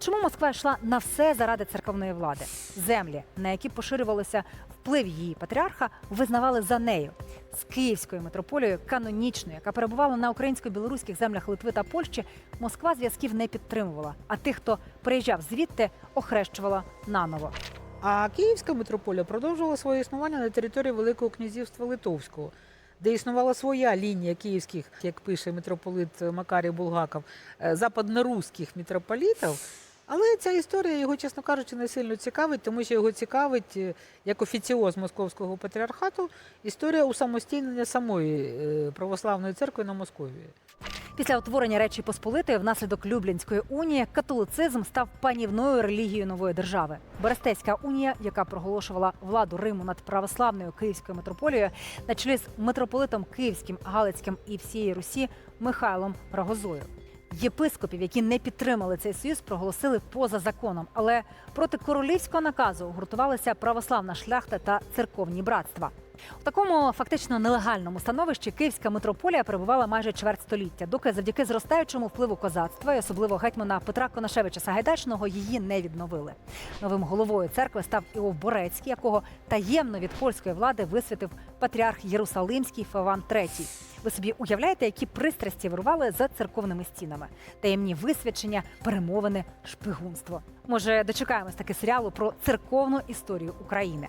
Чому Москва йшла на все заради церковної влади? Землі, на які поширювалося вплив її патріарха, визнавали за нею з Київською митрополією канонічною, яка перебувала на українсько-білоруських землях Литви та Польщі. Москва зв'язків не підтримувала. А тих, хто приїжджав звідти, охрещувала наново. А Київська митрополія продовжувала своє існування на території Великого князівства Литовського, де існувала своя лінія київських, як пише митрополит Макарій Булгаков, е, западноруських митрополітів. Але ця історія його, чесно кажучи, не сильно цікавить, тому що його цікавить е, як офіціоз московського патріархату історія усамостійнення самої е, православної церкви на Московії. Після утворення Речі Посполитої внаслідок Люблінської унії католицизм став панівною релігією нової держави. Берестейська унія, яка проголошувала владу Риму над православною Київською митрополією, на чолі з митрополитом Київським, Галицьким і всієї Русі Михайлом Рогозою. Єпископів, які не підтримали цей союз, проголосили поза законом. Але проти королівського наказу гуртувалися православна шляхта та церковні братства. У такому фактично нелегальному становищі Київська митрополія перебувала майже чверть століття, доки завдяки зростаючому впливу козацтва і особливо гетьмана Петра Конашевича Сагайдачного її не відновили. Новим головою церкви став Іов Борецький, якого таємно від польської влади висвятив патріарх Єрусалимський Феван III. Ви собі уявляєте, які пристрасті вирували за церковними стінами? Таємні висвячення, перемовини, шпигунство. Може, дочекаємось таки серіалу про церковну історію України.